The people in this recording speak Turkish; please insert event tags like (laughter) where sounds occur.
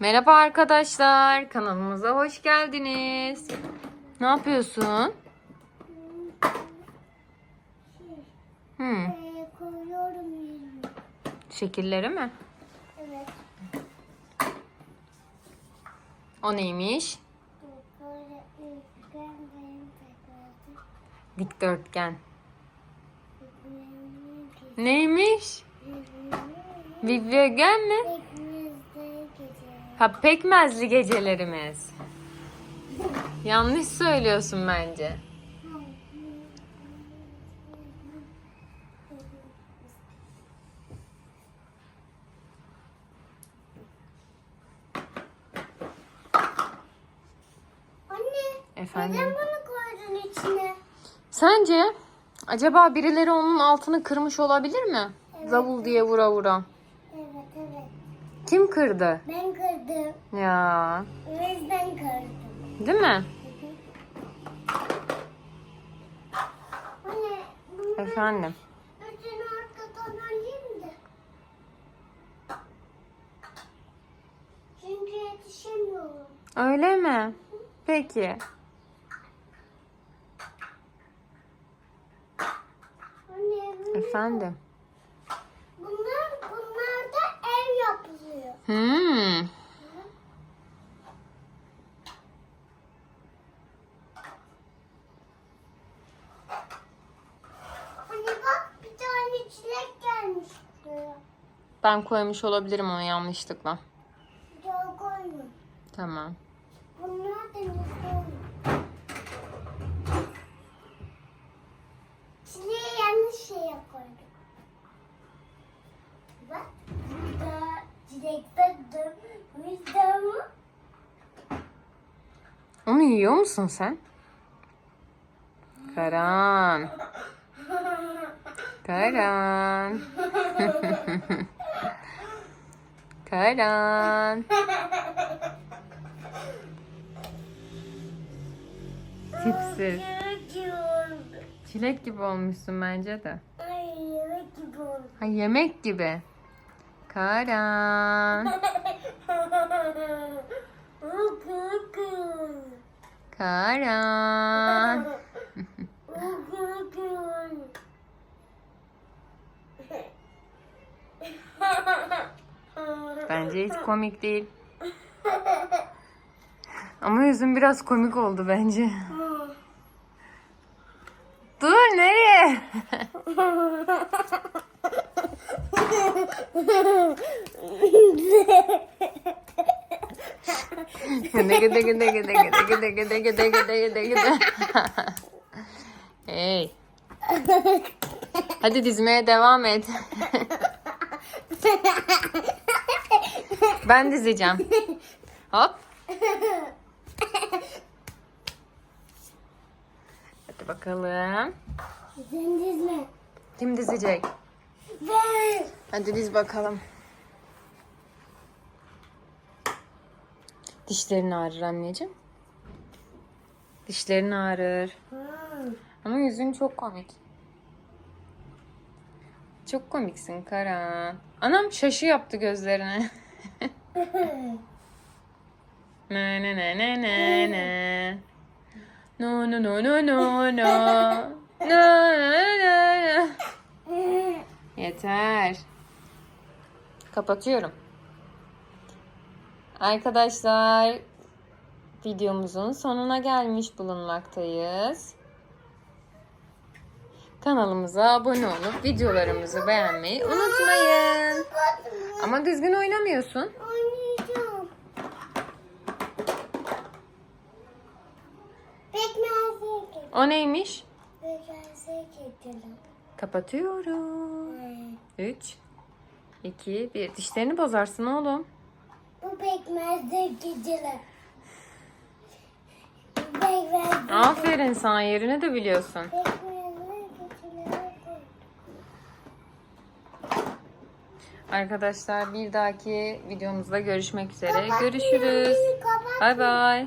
Merhaba arkadaşlar. Kanalımıza hoş geldiniz. Ne yapıyorsun? Hmm, Ee, koyuyorum yerine. şekilleri mi? Evet. O neymiş? Dikdörtgen. Neymiş? Vivyogen mi? Ha pekmezli gecelerimiz. Yanlış söylüyorsun bence. Anne, Efendim? neden bunu koydun içine? Sence acaba birileri onun altını kırmış olabilir mi? Zavul diye vura vura. Kim kırdı? Ben kırdım. Ya, yüzden kırdım. değil mi? Anne, Efendim. üçünü arkadan alayım da. Çünkü yetişemiyorum. Öyle mi? Peki. Anne, bunu- Efendim. bunlar, bunlarda ev yapılıyor. Hmm. Anne bak bir tane çilek gelmiş buraya. Ben koymuş olabilirim onu yanlışlıkla. Tamam. Bunlar da. Çileği yanlış şeye koyduk. Bak burada. Bu yüzden bu. Onu yiyor musun sen? Karan. (laughs) Karan. (laughs) Karan. Tipsiz. Çilek gibi olmuşsun bence de. Ay yemek gibi oldu. Ha yemek gibi. Karan. Karan. Bence hiç komik değil. Ama yüzün biraz komik oldu bence. Dur nereye? Gide gide gide gide gide gide gide gide gide gide. Hey. Hadi dizmeye devam et. Ben dizeceğim. Hop. Hadi bakalım. Sen dizme. Kim dizecek? Ben. Hadi diz bakalım. Dişlerin ağrır anneciğim. Dişlerin ağrır. Ama yüzün çok komik. Çok komiksin Karan. Anam şaşı yaptı gözlerine. Ne ne ne ne ne ne. No no no no no no. No no no no. Yeter. Kapatıyorum. Arkadaşlar videomuzun sonuna gelmiş bulunmaktayız. Kanalımıza abone olup videolarımızı beğenmeyi unutmayın. Ama düzgün oynamıyorsun. Oynayacağım. O neymiş? Kapatıyorum. 3 2 1 Dişlerini bozarsın oğlum. Bu getirelim. Pekmezli Aferin sana yerini de biliyorsun. Pekmezli Arkadaşlar bir dahaki videomuzda görüşmek üzere. Görüşürüz. Bay bay.